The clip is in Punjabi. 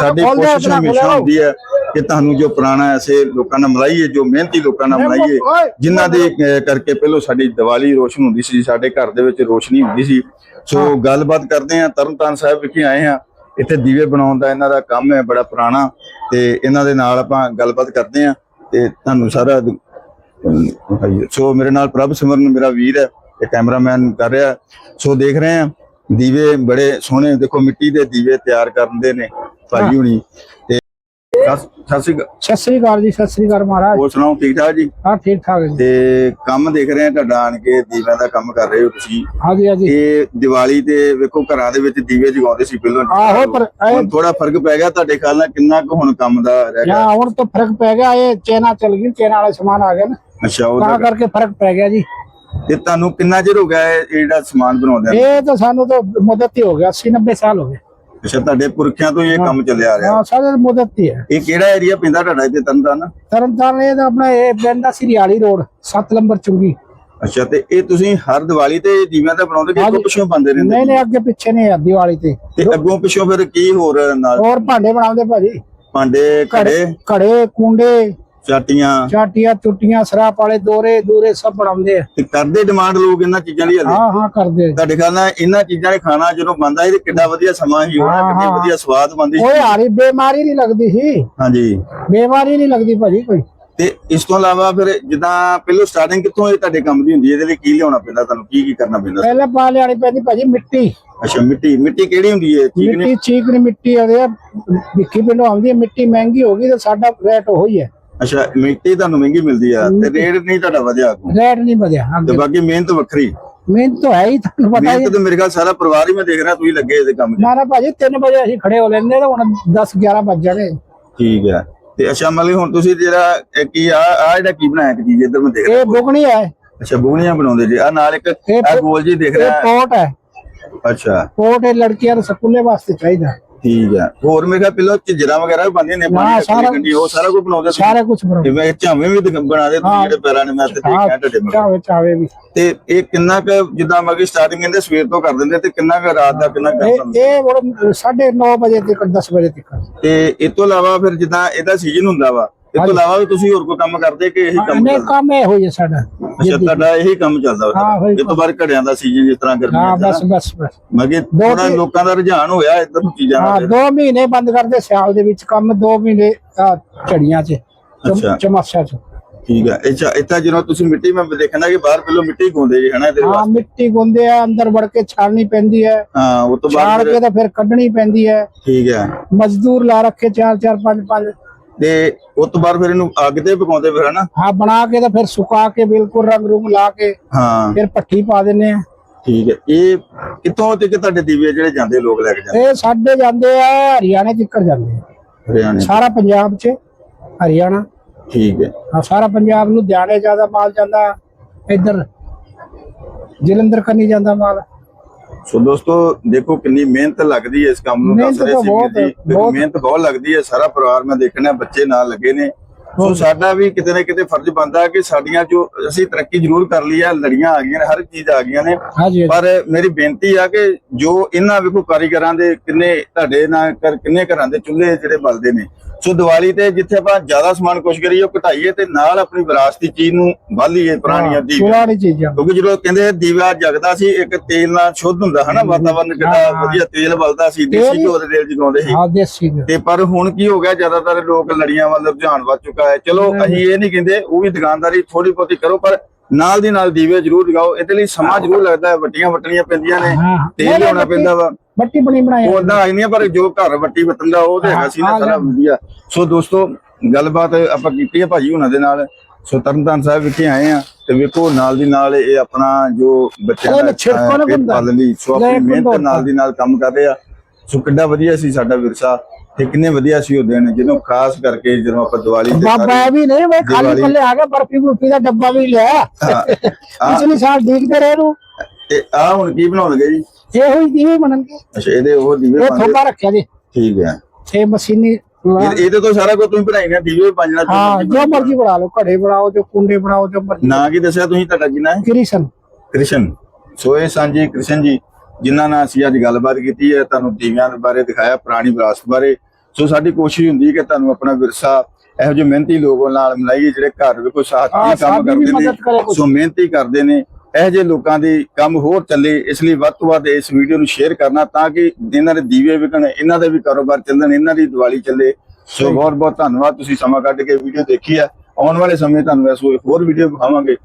ਸਾਡੀ ਕੋਸ਼ਿਸ਼ ਹਮੇਸ਼ਾ ਹੁੰਦੀ ਹੈ ਕਿ ਤੁਹਾਨੂੰ ਜੋ ਪੁਰਾਣਾ ਐਸੇ ਲੋਕਾਂ ਨਾਲ ਮਿਲਾਈਏ ਜੋ ਮਿਹਨਤੀ ਲੋਕਾਂ ਨਾਲ ਮਿਲਾਈਏ ਜਿਨ੍ਹਾਂ ਦੇ ਕਰਕੇ ਪਹਿਲਾਂ ਸਾਡੀ ਦੀਵਾਲੀ ਰੋਸ਼ਨ ਹੁੰਦੀ ਸੀ ਸਾਡੇ ਘਰ ਦੇ ਵਿੱਚ ਰੋਸ਼ਨੀ ਹੁੰਦੀ ਸੀ। ਸੋ ਗੱਲਬਾਤ ਕਰਦੇ ਆ ਤਰਨਤਾਰਨ ਸਾਹਿਬ ਵਿਖੇ ਆਏ ਆ ਇੱਥੇ ਦੀਵੇ ਬਣਾਉਣ ਦਾ ਇਹਨਾਂ ਦਾ ਕੰਮ ਹੈ ਬੜਾ ਪੁਰਾਣਾ। ਤੇ ਇਹਨਾਂ ਦੇ ਨਾਲ ਆਪਾਂ ਗੱਲਬਾਤ ਕਰਦੇ ਆ ਤੇ ਤੁਹਾਨੂੰ ਸਾਰਾ। ਸੋ ਮੇਰੇ ਨਾਲ ਪ੍ਰਭ ਸਿਮਰਨ ਮੇਰਾ ਵੀਰ ਹੈ ਇਹ ਕੈਮਰਾਮੈਨ ਕਰ ਰਿਹਾ ਸੋ ਦੇਖ ਰਹੇ ਆ ਦੀਵੇ ਬੜੇ ਸੋਹਣੇ ਦੇਖੋ ਮਿੱਟੀ ਦੇ ਦੀਵੇ ਤਿਆਰ ਕਰਦੇ ਨੇ। ਭਾਜੀ ਹੁਣੀ ਤੇ ਸਤਿ ਸ਼੍ਰੀ ਅਕਾਲ। ਸਤਿ ਸ੍ਰੀ ਅਕਾਲ ਜੀ ਸਤਿ ਸ੍ਰੀ ਅਕਾਲ ਮਹਾਰਾਜ। ਹੋਰ ਸੁਣਾਓ ਠੀਕ ਠਾਕ ਜੀ? ਹਾਂ ਠੀਕ ਠਾਕ ਜੀ। ਤੇ ਕੰਮ ਦੇਖ ਰਹੇ ਆ ਤੁਹਾਡਾ ਆਣ ਕੇ ਦੀਵਿਆਂ ਦਾ ਕੰਮ ਕਰ ਰਹੇ ਹੋ ਤੁਸੀਂ। ਹਾਂਜੀ ਹਾਂਜੀ। ਇਹ ਦੀਵਾਲੀ ਤੇ ਵੇਖੋ ਘਰਾਂ ਦੇ ਵਿੱਚ ਦੀਵੇ ਜਗਾਉਂਦੇ ਸੀ ਪਹਿਲਾਂ। ਆਹੋ ਪਰ ਹੁਣ ਥੋੜਾ ਫ਼ਰਕ ਪੈ ਗਿਆ ਤੁਹਾਡੇ ਖਿਆਲ ਨਾਲ ਕਿੰਨਾ ਕੁ ਹੁਣ ਕੰਮ ਦਾ ਰਹਿ ਗਿਆ? ਜਾਂ ਹੁਣ ਤਾਂ ਫ਼ਰਕ ਪੈ ਗਿਆ ਇਹ ਚੇਨਾ ਚੱਲ ਗਈ ਚੇਨਾ ਵਾਲੇ ਸਮਾਨ ਆ ਗਏ ਨਾ। ਅੱਛਾ ਤਾਂ ਉਹਦਾ ਕਰਕੇ ਫ਼ਰਕ ਪੈ ਗਿਆ ਜੀ। ਤੇ ਤੁਹਾਨੂੰ ਕਿੰਨਾ ਚਿਰ ਹੋ ਗਿਆ ਇਹ ਜਿਹੜਾ ਸਮਾਨ ਬਣਾਉਂਦੇ ਇਹ ਤਾਂ ਸਾਨੂੰ ਤਾਂ ਮੁੱਦਤ ਹੀ ਹੋ ਗਿਆ 80 90 ਸਾਲ ਹੋ ਗਏ। ਅੱਛਾ ਤੁਹਾਡੇ ਪੁਰਖਿਆਂ ਤੋਂ ਇਹ ਕੰਮ ਚੱਲਿਆ ਆ ਰਿਹਾ। ਹਾਂ ਸਾਡੇ ਮੁੱਦਤ ਹੀ ਹੈ। ਇਹ ਕਿਹੜਾ ਏਰੀਆ ਪੈਂਦਾ ਤੁਹਾਡਾ ਇੱਥੇ ਤਰਨਤਾਰਨ? ਤਰਨਤਾਰਨ ਇਹ ਤਾਂ ਆਪਣਾ ਇਹ ਪਿੰਡ ਦਾ ਸਰੀਆਲੀ ਰੋਡ 7 ਨੰਬਰ ਚੁੰਗੀ। ਅੱਛਾ ਤੇ ਇਹ ਤੁਸੀਂ ਹਰ ਦੀਵਾਲੀ ਤੇ ਦੀਵਿਆਂ ਦਾ ਬਣਾਉਂਦੇ ਕਿ ਅੱਗੋਂ ਪਿੱਛੋਂ ਬੰਦੇ ਰਹਿੰਦੇ? ਨਹੀਂ ਨਹੀਂ ਅੱਗੇ ਪਿੱਛੇ ਨਹੀਂ ਆ ਦੀਵਾਲੀ ਤੇ। ਤੇ ਅੱਗੋਂ ਪਿੱਛੋਂ ਫਿਰ ਕੀ ਹੋਰ ਨਾਲ? ਹੋਰ ਭਾਂਡੇ ਬਣਾਉਂਦੇ ਭਾਜੀ। ਭਾਂਡੇ ਘੜੇ ਘੜੇ ਕੁੰਡੇ ਚਾਟੀਆਂ। ਚਾਟੀਆਂ ਚੁੱਟੀਆਂ ਸਰਾਪ ਵਾਲੇ ਦੋਰੇ ਦੂਰੇ ਸਭ ਬਣਾਉਂਦੇ ਆ। ਤੇ ਕਰਦੇ ਡਿਮਾਂਡ ਲੋਕ ਇਹਨਾਂ ਚੀਜ਼ਾਂ ਲਈ ਹਲੇ। ਹਾਂ ਹਾਂ ਕਰਦੇ। ਤੁਹਾਡੇ ਖਿਆਲ ਨਾਲ ਇਹਨਾਂ ਚੀਜ਼ਾਂ ਦੇ ਖਾਣਾ ਜਦੋਂ ਬੰਦਾ ਇਹ ਕਿੰਨਾ ਵਧੀਆ ਸਮਾਂ ਸੀ ਹੋਣਾ ਹਾਂ, ਕਿੰਨੀ ਹਾਂ। ਵਧੀਆ ਸਵਾਦ ਬੰਦੀ ਸੀ। ਕੋਈ ਹਾਰੀ ਬਿਮਾਰੀ ਨਹੀਂ ਲੱਗਦੀ ਸੀ। ਹਾਂਜੀ। ਬਿਮਾਰੀ ਨਹੀਂ ਲੱਗਦੀ ਭਾਜੀ ਕੋਈ। ਤੇ ਇਸ ਤੋਂ ਇਲਾਵਾ ਫਿਰ ਜਿੱਦਾਂ ਪਹਿਲਾਂ ਸਟਾਰਟਿੰਗ ਕਿੱਥੋਂ ਇਹ ਤੁਹਾਡੇ ਕੰਮ ਦੀ ਹੁੰਦੀ ਹੈ ਇਹਦੇ ਲਈ ਕੀ ਲਿਆਉਣਾ ਪੈਂਦਾ ਤੁਹਾਨੂੰ? ਕੀ ਕੀ ਕਰਨਾ ਪੈਂਦਾ ਪਹਿਲੇ ਪਾ ਲਿਆਣੀ ਪੈਂਦੀ ਭਾਜੀ ਮਿੱਟੀ। ਅੱਛਾ ਮਿੱਟੀ। ਮਿੱਟੀ ਕਿਹੜੀ ਹੁੰਦੀ ਹੈ ਠੀਕ ਨੇ ਮਿੱਟੀ ਚੀਕਣੀ ਮਿੱਟੀ ਆਵੇ ਵਿੱਕੀ ਪਿੰਡੋਂ ਆਉਂਦੀ ਹੈ ਮਿੱਟੀ ਮਹਿੰਗੀ ਹੋ ਗਈ ਤੇ ਸਾਡਾ ਰੇਟ ਉਹੀ ਹੈ ਅੱਛਾ ਮਿੱਟੀ ਤੁਹਾਨੂੰ ਮਹਿੰਗੀ ਮਿਲਦੀ ਆ ਤੇ ਰੇਟ ਨਹੀਂ ਤੁਹਾਡਾ ਵਧਿਆ ਅੱਗੋਂ। ਰੇਟ ਨਹੀਂ ਵਧਿਆ ਤੇ ਅੱਗੇ ਬਾਕੀ ਮਿਹਨਤ ਵੱਖਰੀ। ਮਿਹਨਤ ਤਾਂ ਹੈ ਹੀ ਤੁਹਾਨੂੰ ਪਤਾ ਹੀ ਮਿਹਨਤ ਤੇ ਮੇਰੇ ਖਿਆਲ ਸਾਰਾ ਪਰਿਵਾਰ ਹੀ ਮੈਂ ਦੇਖ ਰਿਹਾ ਤੁਸੀਂ ਲੱਗੇ ਇਹਦੇ ਕੰਮ 'ਚ। ਨਾ ਨਾ ਭਾਜੀ 3 ਵਜੇ ਅਸੀਂ ਖੜੇ ਹੋ ਲੈਂਦੇ ਤਾਂ ਹੁਣ 10 11 ਵੱਜ ਜਾਣੇ। ਠੀਕ ਹੈ। ਤੇ ਅੱਛਾ ਮਤਲਬ ਹੁਣ ਤੁਸੀਂ ਜਿਹੜਾ ਇਹ ਕੀ ਆ ਆ ਜਿਹੜਾ ਕੀ ਬਣਾਇਆ ਇੱਕ ਚੀਜ਼ ਇੱਧਰ ਮੈਂ ਦੇਖ ਰਿਹਾ। ਇਹ ਬੁਗਣੀ ਹੈ। ਅੱਛਾ ਬੂਹਣੀਆਂ ਬਣਾਉਂਦੇ ਜੀ। ਆ ਨਾਲ ਇੱਕ ਇਹ ਆ ਗੋਲ ਜੀ ਦਿਖ ਇਹ ਰਿਹਾ। ਕੋਟ ਹੈ। ਅੱਛਾ। ਕੋਟ ਇਹ ਲੜਕੀਆਂ ਦੇ ਸਕੂਲੇ ਵਾਸਤੇ ਚਾਹੀਦਾ। ਠੀਕ ਹੈ। ਹੋਰ ਮੇਰੇ ਖਿਆਲ ਪਹਿਲਾਂ ਝਿਜਰਾ ਵਗੈਰਾ ਵੀ ਬਣਦੀਆਂ ਨੇ ਪਾਣੀ ਸਾਰਾ- ਗੱਡੀ ਉਹ ਸਾਰਾ ਕੁਝ ਬਣਾਉਂਦੇ ਸਾਰਾ ਕੁਝ ਬਣਾਉਂਦੇ। ਮੈਂ ਝਾਵੇਂ ਵੀ ਬਣਾ ਦੇ ਤੁਸੀਂ ਜਿਹੜੇ ਪੈਰਾਂ ਨੇ ਮੈਂ ਤੇ ਦੇਖਿਆ ਤੁਹਾਡੇ ਮਗਰ। ਚਾਵੇ ਚਾਵੇ ਵੀ। ਤੇ ਇਹ ਕਿੰਨਾ ਕੁ ਜਿੱਦਾਂ ਮਗੀ ਸਟਾਰਟਿੰਗ ਕਹਿੰਦੇ ਸਵੇਰ ਤੋਂ ਕਰ ਦਿੰਦੇ ਤੇ ਕਿੰਨਾ ਕੁ ਰਾਤ ਦਾ ਕਿੰਨਾ ਕੁ ਇਹ ਇਹ ਹੁਣ 9:30 ਵਜੇ ਤੱਕ 10 ਵਜੇ ਤੱਕ। ਤੇ ਇਸ ਤੋਂ ਇਲਾਵਾ ਫਿਰ ਜਿੱਦਾਂ ਇਹਦਾ ਸੀਜ਼ਨ ਹੁੰਦਾ ਵਾ ਇਸ ਤੋਂ ਇਲਾਵਾ ਵੀ ਤੁਸੀਂ ਹੋਰ ਕੋਈ ਕੰਮ ਕਰਦੇ ਕਿ ਇਹੀ ਕੰਮ ਨੇ ਚੱਲਦਾ? ਕੰਮ ਇਹ ਹੋਈ ਹੈ ਸਾਡਾ ਅੱਛਾ ਤੁਹਾਡਾ ਇਹੀ ਕੰਮ ਚੱਲਦਾ ਵਾ ਹਾਂ, ਉਹੀ ਇਹ ਤੋਂ ਬਾਅਦ ਘੜਿਆਂ ਦਾ ਸੀਜ਼ਨ ਜਿਸ ਤਰ੍ਹਾਂ ਹਾਂ ਦਾ ਬਸ ਬਸ ਬਸ। ਮਗੇ ਥੋੜਾ ਲੋਕਾਂ ਦਾ ਰੁਝਾਨ ਹੋਇਆ ਇੱਧਰ ਨੂੰ ਚੀਜ਼ਾਂ ਹਾਂ ਦੋ ਮਹੀਨੇ ਬੰਦ ਕਰਦੇ ਸਿਆਲ ਦੇ ਵਿੱਚ ਕੰਮ ਦੋ ਮਹੀਨੇ ਆਹ, ਝੜੀਆਂ 'ਚ ਚਮ- ਅੱਛਾ। ਚਮਾਸਿਆਂ 'ਚ। ਠੀਕ ਹੈ। ਅੱਛਾ ਇੱਥੇ ਜਦੋਂ ਤੁਸੀਂ ਮਿੱਟੀ ਮੈਂ ਦੇਖਣਾ ਕਿ ਬਾਹਰ ਪਹਿਲਾਂ ਮਿੱਟੀ ਗਾਉਂਦੇ ਜੀ ਹਨਾ ਇਹਦੇ ਹਾਂ ਵਾਸਤੇ? ਮਿੱਟੀ ਗੁੰਦੇ ਆ ਅੰਦਰ ਵੜ ਕੇ ਛਾਣਨੀ ਪੈਂਦੀ ਹੈ। ਹਾਂ ਉਹ ਤੋਂ ਛਾਣ ਬਾਅਦ ਕੇ ਫਿਰ- ਤਾਂ ਫਿਰ ਕੱਢਣੀ ਪੈਂਦੀ ਹੈ। ਠੀਕ ਹੈ। ਮਜ਼ਦੂਰ ਲਾ ਰੱਖੇ ਚਾਰ ਚਾਰ ਪੰਜ ਪੰਜ ਤੇ ਉਸ ਤੋਂ ਬਾਅਦ ਫਿਰ ਇਹਨੂੰ ਅੱਗ ਤੇ ਪਕਾਉਂਦੇ ਫਿਰ ਹਨਾ? ਹਾਂ ਬਣਾ ਕੇ ਤਾਂ ਫਿਰ ਸੁਕਾ ਕੇ ਬਿਲਕੁਲ ਰੰਗ ਰੂਪ ਲਾ ਕੇ ਹਾਂ। ਫਿਰ ਪੱਠੀ ਪਾ ਦਿੰਨੇ ਆ। ਠੀਕ ਹੈ। ਇਹ ਕਿੱਥੋਂ ਤੇ ਕਿ ਤੁਹਾਡੇ ਦੀਵੇ ਜਿਹੜੇ ਜਾਂਦੇ ਲੋਕ ਲੈ ਕੇ ਜਾਂਦੇ ਇਹ ਸਾਡੇ ਜਾਂਦੇ ਆ ਹਰਿਆਣੇ ਤੱਕ ਜਾਂਦੇ ਆ। ਹਰਿਆਣੇ। ਸਾਰਾ ਪੰਜਾਬ 'ਚ ਹਰਿਆਣਾ। ਠੀਕ ਹੈ। ਹਾਂ ਸਾਰਾ ਪੰਜਾਬ ਲੁਧਿਆਣੇ ਜ਼ਿਆਦਾ ਮਾਲ ਜਾਂਦਾ ਇੱਧਰ ਜਲੰਧਰ ਕੰਨੀ ਜਾਂਦਾ ਮਾਲ। ਸੋ ਦੋਸਤੋ ਦੇਖੋ ਕਿੰਨੀ ਮਿਹਨਤ ਲੱਗਦੀ ਹੈ ਇਸ ਕੰਮ ਨੂੰ ਦੱਸ ਰਹੇ ਸੀ ਜੀ। ਮਿਹਨਤ ਬਹੁਤ ਲੱਗਦੀ ਹੈ ਸਾਰਾ ਪਰਿਵਾਰ ਮੈਂ ਦੇਖਣਾ ਬੱਚੇ ਨਾਲ ਲੱਗੇ ਨੇ। ਸੋ ਸਾਡਾ ਵੀ ਕਿਤੇ ਨਾ ਕਿਤੇ ਫਰਜ਼ ਬਣਦਾ ਕਿ ਸਾਡੀਆਂ ਜੋ ਅਸੀਂ ਤਰੱਕੀ ਜ਼ਰੂਰ ਕਰ ਲਈ ਹੈ ਲੜੀਆਂ ਆ ਗਈਆਂ ਨੇ ਹਰ ਚੀਜ਼ ਆ ਗਈਆਂ ਨੇ। ਪਰ ਮੇਰੀ ਬੇਨਤੀ ਆ ਕਿ ਜੋ ਇਹਨਾਂ ਵੇਖੋ ਕਾਰੀਗਰਾਂ ਦੇ ਕਿੰਨੇ ਤੁਹਾਡੇ ਨਾਲ ਕਰ ਕਿੰਨੇ ਘਰਾਂ ਦੇ ਚੁੱਲ੍ਹੇ ਜਿਹੜੇ ਬਲਦੇ ਨੇ ਸੋ ਦੀਵਾਲੀ ਤੇ ਜਿੱਥੇ ਆਪਾਂ ਜ਼ਿਆਦਾ ਸਮਾਨ ਕੁਛ ਕਰੀਏ ਉਹ ਘਟਾਈਏ ਤੇ ਨਾਲ ਆਪਣੀ ਵਿਰਾਸਤੀ ਚੀਜ਼ ਨੂੰ ਬਾਲੀਏ ਪੁਰਾਣੀਆਂ ਪੁਰਾਣੀ ਚੀਜ਼ਾਂ। ਕਿਉਂਕਿ ਜਦੋਂ ਕਹਿੰਦੇ ਦੀਵਾ ਜਗਦਾ ਸੀ ਇੱਕ ਤੇਲ ਨਾਲ ਸ਼ੁੱਧ ਹੁੰਦਾ ਹਨਾ ਵਾਤਾਵਰਨ ਕਿੰਨਾ ਵਧੀਆ ਤੇਲ ਬਲਦਾ ਸੀ ਦੇਸੀ ਘਿਓ ਦੇ ਤੇਲ ਜਗਾਉਂਦੇ ਸੀ। ਹਾਂ ਦੇਸੀ ਘਿਓ। ਤੇ ਪਰ ਹੁਣ ਕੀ ਹੋ ਗਿਆ ਜ਼ਿਆਦਾਤਰ ਲੋਕ ਲੜੀਆਂ ਵੱਲ ਰੁਝਾਨ ਵੱਧ ਚੁੱਕਾ ਹੈ। ਚਲੋ ਅਸੀਂ ਇਹ ਨਹੀਂ ਕਹਿੰਦੇ ਉਹ ਵੀ ਦੁਕਾਨਦਾਰੀ ਥੋੜੀ ਬਹੁਤੀ ਕਰੋ ਪਰ ਨਾਲ ਦੀ ਨਾਲ ਦੀਵੇ ਜ਼ਰੂਰ ਜਗਾਓ। ਇਹਦੇ ਲਈ ਸਮਾਂ ਜ਼ਰੂਰ ਲੱਗਦਾ ਹੈ ਵੱਟੀਆਂ ਵੱਟਣੀਆਂ ਪੈਂਦੀਆਂ ਨੇ ਹਾਂ ਤੇਲ ਲਿਆਉਣਾ ਪੈਂਦਾ ਵਾ। ਬੱਟੀ ਬਣੀ ਬਣਾਈ ਉਹ ਉਦਾਂ ਆਈ ਨਹੀਂ ਪਰ ਜੋ ਘਰ ਵੱਟੀ ਵਤਨ ਦਾ ਉਹ ਤੇ ਹੈਗਾ ਸੀ ਨਾ ਸਾਰਾ ਵਧੀਆ। ਸੋ ਦੋਸਤੋ ਗੱਲਬਾਤ ਆਪਾਂ ਕੀਤੀ ਹੈ ਭਾਜੀ ਹੁਣਾਂ ਦੇ ਨਾਲ। ਸੋ ਤਰਨਤਾਰਨ ਸਾਹਿਬ ਵਿਖੇ ਆਏ ਆ ਤੇ ਵੇਖੋ ਨਾਲ ਦੀ ਨਾਲ ਇਹ ਆਪਣਾ ਜੋ ਬੱਚਿਆਂ ਦਾ। ਪਾਲਣ ਲਈ। ਸੋ ਆਪਣੀ ਮਿਹਨਤ। ਨਾਲ ਦੀ ਨਾਲ ਕੰਮ ਕਰ ਰਹੇ। ਆ ਸੋ ਕਿੰਨਾ ਵਧੀਆ ਸੀ ਸਾਡਾ ਵਿਰਸਾ ਤੇ ਕਿੰਨੇ ਵਧੀਆ ਸੀ ਉਹ ਦਿਨ। ਜਦੋਂ ਖਾਸ ਕਰਕੇ ਜਦੋਂ ਆਪਾਂ ਦੀਵਾਲੀ ਤੇ ਬਾਬਾ ਵੀ ਨਹੀਂ ਮੈਂ ਖਾਲੀ ਪੱਲੇ ਆ ਗਿਆ ਬਰਫੀ ਬੁਰਫੀ ਦਾ ਡੱਬਾ ਵੀ ਲਿਆ। ਪਿਛਲੇ ਸਾਲ ਦੇਖਦੇ ਰਹੇ ਨੂੰ ਤੇ ਆ ਹੁਣ ਕੀ ਬਣਾਉਣ ਲੱਗੇ ਜੀ? ਇਹ ਹੋਈ ਦੀਵੇ ਬਣਨਗੇ ਅੱਛਾ ਇਹਦੇ ਉਹ ਦੀਵੇ ਇਹ ਥੋਪਾ ਰੱਖਿਆ ਜੀ। ਠੀਕ ਹੈ। ਇਹ ਮਸ਼ੀਨੀ ਇਹ- ਇਹਦੇ ਤੋਂ ਸਾਰਾ ਕੁਝ ਤੁਸੀਂ ਬਣਾਈ ਨਾ ਦੀਵੇ ਪੰਜਣਾ ਹਾਂ ਜੋ ਮਰਜ਼ੀ ਬਣਾ ਲਓ ਘੜੇ ਬਣਾਓ ਜੋ ਕੁੰਡੇ ਬਣਾਓ ਜੋ ਮਰਜ਼ੀ। ਨਾਂ ਕੀ ਦੱਸਿਆ ਤੁਸੀਂ ਤੁਹਾਡਾ ਕਿੰਨਾ ਹੈ? ਕ੍ਰਿਸ਼ਨ। ਕ੍ਰਿਸ਼ਨ। ਸੋ ਇਹ ਸਾਂਝੀ ਕ੍ਰਿਸ਼ਨ ਜੀ ਜਿਨ੍ਹਾਂ ਨਾਲ ਅਸੀਂ ਅੱਜ ਗੱਲਬਾਤ ਕੀਤੀ ਹੈ ਤੁਹਾਨੂੰ ਦੀਵਿਆਂ ਦੇ ਬਾਰੇ ਦਿਖਾਇਆ ਪੁਰਾਣੀ ਵਿਰਾਸਤ ਬਾਰੇ। ਸੋ ਸਾਡੀ ਕੋਸ਼ਿਸ਼ ਹੁੰਦੀ ਹੈ ਕਿ ਤੁਹਾਨੂੰ ਆਪਣਾ ਵਿਰਸਾ ਇਹੋ ਜਿਹੇ ਮਿਹਨਤੀ ਲੋਕਾਂ ਨਾਲ ਮਿਲਾਈਏ ਜਿਹੜੇ ਘਰ ਵੀ ਕੋਈ ਸਾਥ ਕੰਮ ਕਰਦੇ ਨੇ। ਸੋ ਮਿਹਨਤੀ ਕਰਦੇ ਨੇ। ਇਹੋ ਜਿਹੇ ਲੋਕਾਂ ਦੇ ਕੰਮ ਹੋਰ ਚੱਲੇ ਇਸ ਲਈ ਵੱਧ ਤੋਂ ਵੱਧ ਇਸ ਵੀਡੀਓ ਨੂੰ ਸ਼ੇਅਰ ਕਰਨਾ ਤਾਂ ਕਿ ਇਹਨਾਂ ਦੇ ਦੀਵੇ ਵਿਕਣ ਇਹਨਾਂ ਦੇ ਵੀ ਕਾਰੋਬਾਰ ਚੱਲਣ ਇਹਨਾਂ ਦੀ ਦੀਵਾਲੀ ਚੱਲੇ। ਸੋ ਬਹੁਤ ਬਹੁਤ ਧੰਨਵਾਦ ਤੁਸੀਂ ਸਮਾਂ ਕੱਢ ਕੇ ਵੀਡੀਓ ਦੇਖੀ ਹੈ। ਆਉਣ ਵਾਲੇ ਸਮੇਂ ਤੁਹਾਨੂੰ ਇਸ ਹੋਰ ਵੀਡੀਓ ਵਿਖਾਵਾਂਗੇ।